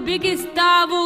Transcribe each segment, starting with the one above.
బిగిస్తావు.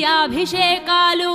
నిత్యాభిషేకాలు.